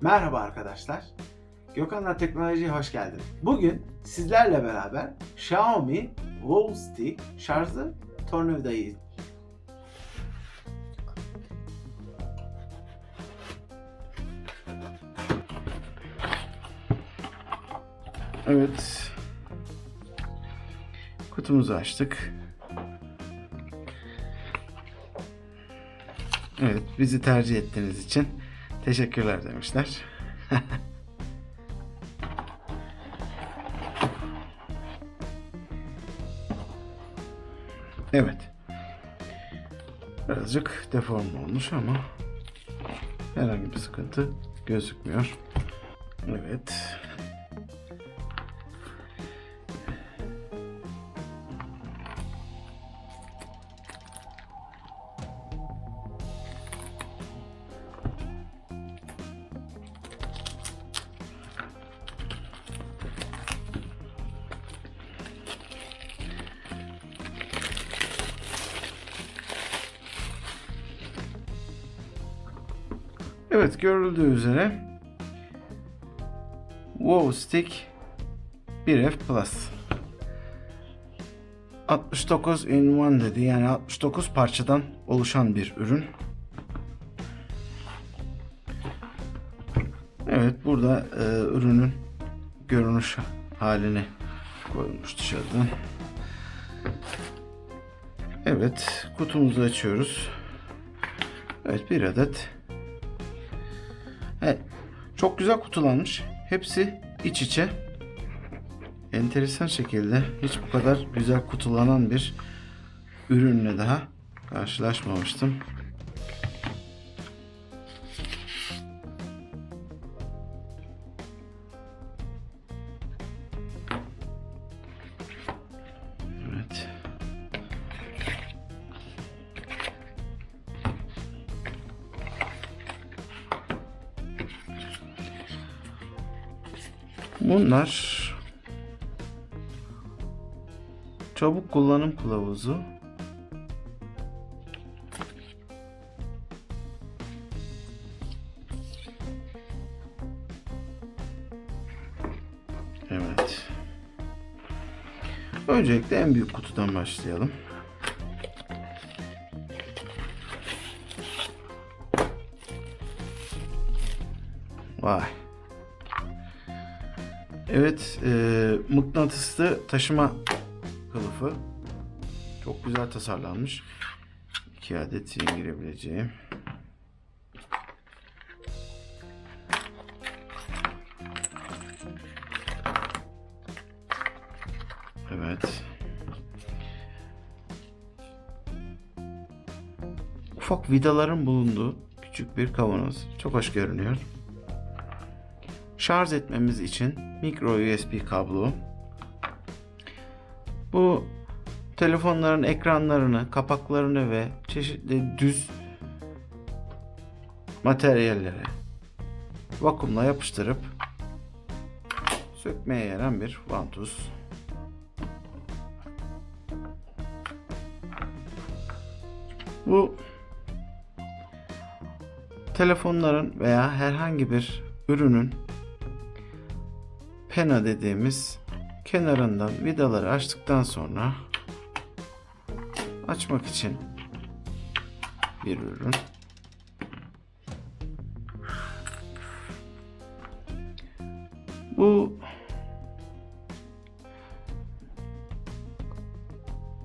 Merhaba arkadaşlar. Gökhan'la Teknoloji'ye hoş geldin. Bugün sizlerle beraber Xiaomi Wall Stick şarjlı tornavidayı Evet. Kutumuzu açtık. Evet, bizi tercih ettiğiniz için teşekkürler demişler. evet. Birazcık deform olmuş ama herhangi bir sıkıntı gözükmüyor. Evet. Evet görüldüğü üzere Wow Stick 1F Plus 69 in one dedi yani 69 parçadan oluşan bir ürün. Evet burada e, ürünün görünüş halini koyulmuş dışarıdan. Evet kutumuzu açıyoruz. Evet bir adet Evet, çok güzel kutulanmış. Hepsi iç içe. Enteresan şekilde hiç bu kadar güzel kutulanan bir ürünle daha karşılaşmamıştım. Bunlar çabuk kullanım kılavuzu. Evet. Öncelikle en büyük kutudan başlayalım. Vay. Evet, e, mıknatıslı taşıma kılıfı. Çok güzel tasarlanmış. İki adet girebileceğim. Evet. Ufak vidaların bulunduğu küçük bir kavanoz. Çok hoş görünüyor şarj etmemiz için micro USB kablo. Bu telefonların ekranlarını, kapaklarını ve çeşitli düz materyallere vakumla yapıştırıp sökmeye yarayan bir vantuz. Bu telefonların veya herhangi bir ürünün pena dediğimiz kenarından vidaları açtıktan sonra açmak için bir ürün. Bu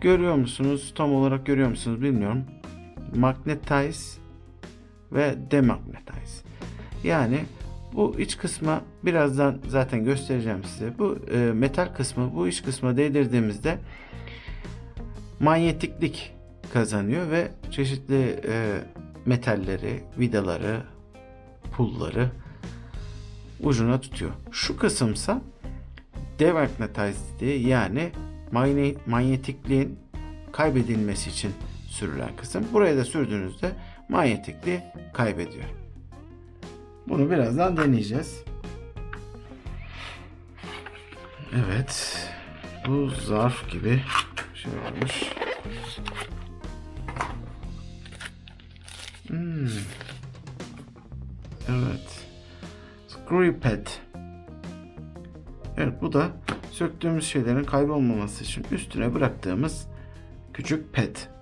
görüyor musunuz? Tam olarak görüyor musunuz bilmiyorum. Magnetize ve demagnetize. Yani bu iç kısma birazdan zaten göstereceğim size. Bu e, metal kısmı bu iç kısma değdirdiğimizde manyetiklik kazanıyor ve çeşitli e, metalleri, vidaları, pulları ucuna tutuyor. Şu kısımsa demagnetized yani manye, manyetikliğin kaybedilmesi için sürülen kısım. Buraya da sürdüğünüzde manyetikliği kaybediyor. Bunu birazdan deneyeceğiz. Evet. Bu zarf gibi şey olmuş. Hmm. Evet. screw pad. Evet bu da söktüğümüz şeylerin kaybolmaması için üstüne bıraktığımız küçük pad.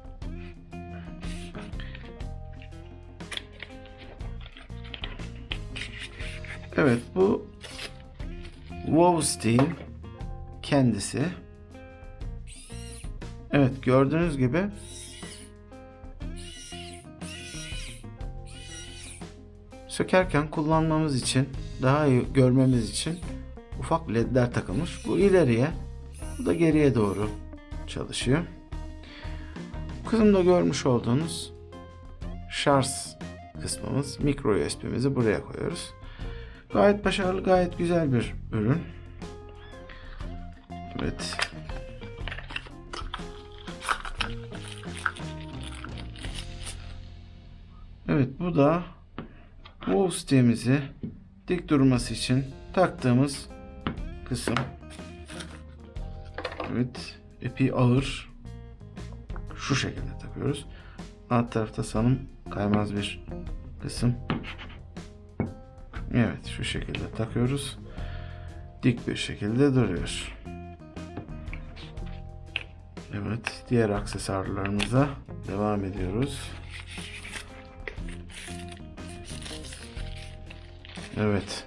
Evet bu Wowstein kendisi. Evet gördüğünüz gibi sökerken kullanmamız için daha iyi görmemiz için ufak ledler takılmış. Bu ileriye bu da geriye doğru çalışıyor. Kısımda görmüş olduğunuz şarj kısmımız mikro USB'mizi buraya koyuyoruz. Gayet başarılı, gayet güzel bir ürün. Evet. Evet bu da bu sitemizi dik durması için taktığımız kısım. Evet. Epey ağır. Şu şekilde takıyoruz. Alt tarafta sanırım kaymaz bir kısım. Evet şu şekilde takıyoruz. Dik bir şekilde duruyor. Evet diğer aksesuarlarımıza devam ediyoruz. Evet.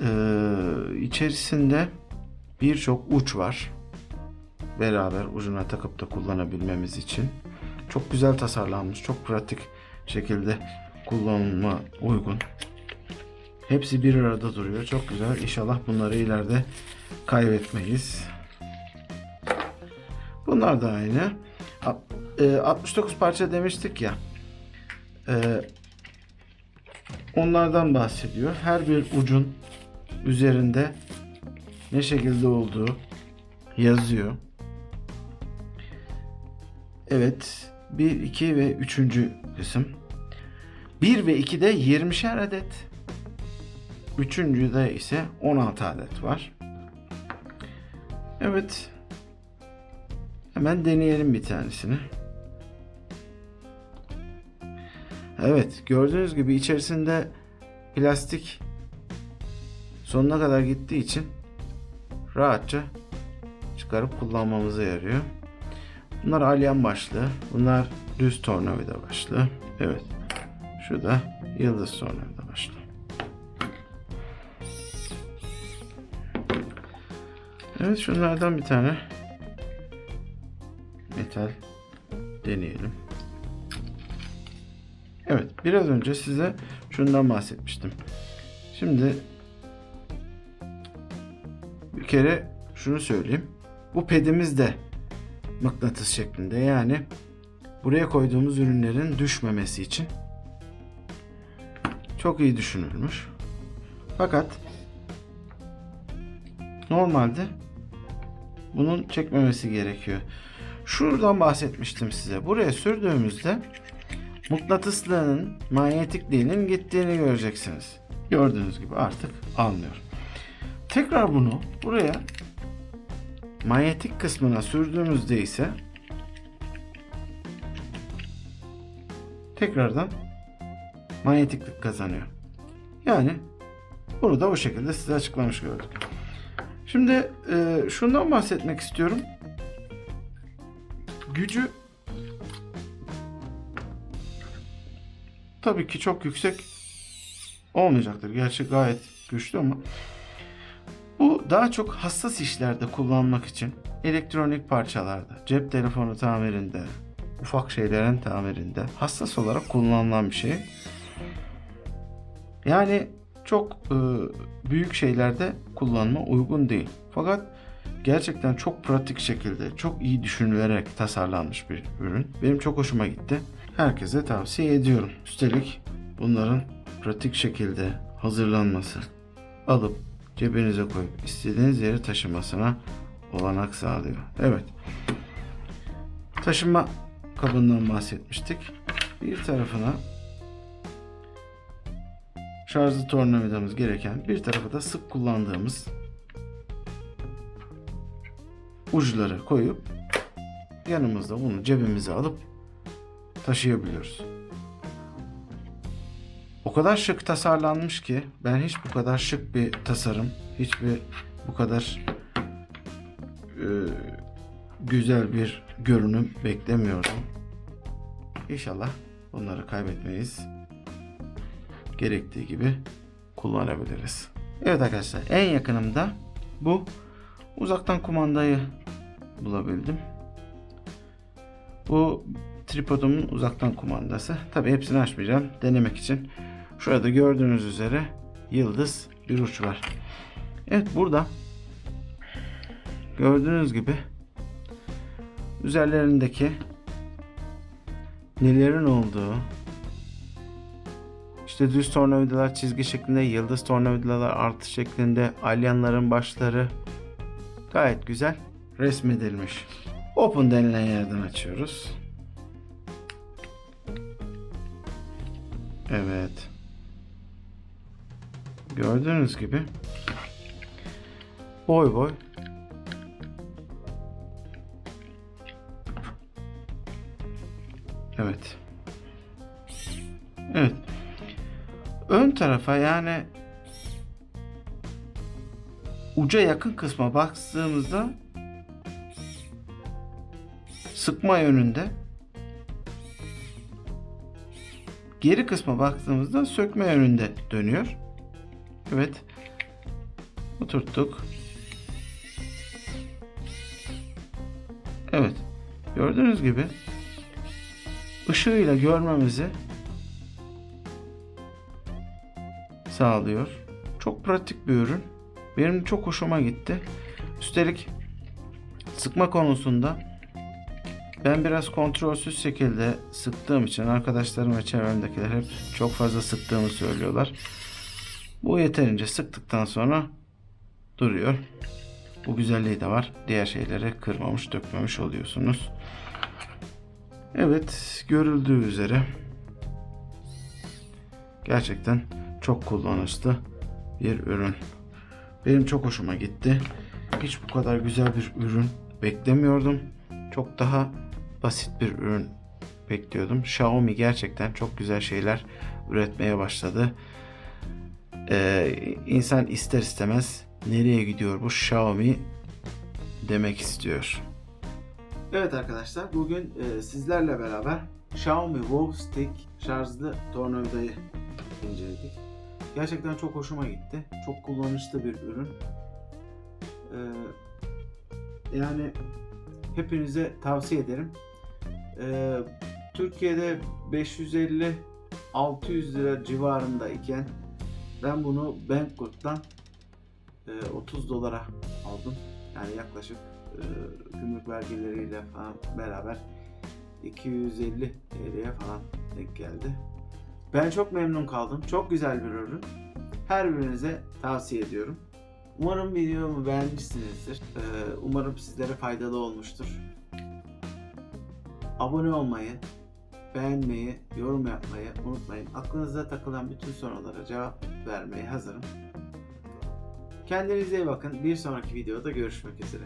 Ee, içerisinde birçok uç var. Beraber ucuna takıp da kullanabilmemiz için. Çok güzel tasarlanmış, çok pratik şekilde kullanıma uygun. Hepsi bir arada duruyor. Çok güzel. İnşallah bunları ileride kaybetmeyiz. Bunlar da aynı. A- e, 69 parça demiştik ya. E, onlardan bahsediyor. Her bir ucun üzerinde ne şekilde olduğu yazıyor. Evet. 1, 2 ve 3. kısım. 1 ve 2'de 20'şer adet. Üçüncüde ise 16 adet var. Evet. Hemen deneyelim bir tanesini. Evet, gördüğünüz gibi içerisinde plastik sonuna kadar gittiği için rahatça çıkarıp kullanmamıza yarıyor. Bunlar alyan başlı, bunlar düz tornavida başlı. Evet. Şu da yıldız tornavida başlı. Evet şunlardan bir tane metal deneyelim. Evet biraz önce size şundan bahsetmiştim. Şimdi bir kere şunu söyleyeyim. Bu pedimiz de mıknatıs şeklinde yani buraya koyduğumuz ürünlerin düşmemesi için çok iyi düşünülmüş. Fakat normalde bunun çekmemesi gerekiyor. Şuradan bahsetmiştim size. Buraya sürdüğümüzde mıknatıslığının manyetikliğinin gittiğini göreceksiniz. Gördüğünüz gibi artık almıyor. Tekrar bunu buraya manyetik kısmına sürdüğümüzde ise tekrardan manyetiklik kazanıyor. Yani bunu da o şekilde size açıklamış gördük. Şimdi e, şundan bahsetmek istiyorum. Gücü tabii ki çok yüksek olmayacaktır. Gerçi gayet güçlü ama bu daha çok hassas işlerde kullanmak için elektronik parçalarda, cep telefonu tamirinde, ufak şeylerin tamirinde hassas olarak kullanılan bir şey. Yani çok e, büyük şeylerde kullanma uygun değil. Fakat gerçekten çok pratik şekilde, çok iyi düşünülerek tasarlanmış bir ürün. Benim çok hoşuma gitti. Herkese tavsiye ediyorum. Üstelik bunların pratik şekilde hazırlanması, alıp cebinize koyup istediğiniz yere taşımasına olanak sağlıyor. Evet. Taşıma kabından bahsetmiştik. Bir tarafına şarjlı tornavidamız gereken bir tarafı da sık kullandığımız uçları koyup yanımızda bunu cebimize alıp taşıyabiliyoruz. O kadar şık tasarlanmış ki ben hiç bu kadar şık bir tasarım, hiçbir bu kadar e, güzel bir görünüm beklemiyordum. İnşallah bunları kaybetmeyiz. Gerektiği gibi kullanabiliriz. Evet arkadaşlar en yakınımda bu uzaktan kumandayı bulabildim. Bu tripodumun uzaktan kumandası. Tabi hepsini açmayacağım denemek için. Şurada gördüğünüz üzere yıldız bir uç var. Evet burada gördüğünüz gibi üzerlerindeki nelerin olduğu işte düz tornavidalar çizgi şeklinde, yıldız tornavidalar artı şeklinde, alyanların başları gayet güzel resmedilmiş. Open denilen yerden açıyoruz. Evet. Gördüğünüz gibi boy boy Evet. Evet. Ön tarafa yani uca yakın kısma baktığımızda sıkma yönünde geri kısma baktığımızda sökme yönünde dönüyor. Evet. Oturttuk. Evet. Gördüğünüz gibi ışığıyla görmemizi sağlıyor. Çok pratik bir ürün. Benim çok hoşuma gitti. Üstelik sıkma konusunda ben biraz kontrolsüz şekilde sıktığım için arkadaşlarım ve çevremdekiler hep çok fazla sıktığımı söylüyorlar. Bu yeterince sıktıktan sonra duruyor. Bu güzelliği de var. Diğer şeyleri kırmamış, dökmemiş oluyorsunuz. Evet, görüldüğü üzere gerçekten çok kullanışlı bir ürün. Benim çok hoşuma gitti. Hiç bu kadar güzel bir ürün beklemiyordum. Çok daha basit bir ürün bekliyordum. Xiaomi gerçekten çok güzel şeyler üretmeye başladı. Ee, insan ister istemez nereye gidiyor bu Xiaomi demek istiyor. Evet arkadaşlar bugün e, sizlerle beraber Xiaomi Wow Stick şarjlı tornavidayı inceledik. Gerçekten çok hoşuma gitti. Çok kullanışlı bir ürün. Ee, yani hepinize tavsiye ederim. Ee, Türkiye'de 550 600 lira civarında iken ben bunu Banggood'dan e, 30 dolara aldım. Yani yaklaşık e, gümrük vergileriyle falan beraber 250 TL'ye falan denk geldi. Ben çok memnun kaldım. Çok güzel bir ürün. Her birinize tavsiye ediyorum. Umarım videomu beğenmişsinizdir. Ee, umarım sizlere faydalı olmuştur. Abone olmayı, beğenmeyi, yorum yapmayı unutmayın. Aklınıza takılan bütün sorulara cevap vermeye hazırım. Kendinize iyi bakın. Bir sonraki videoda görüşmek üzere.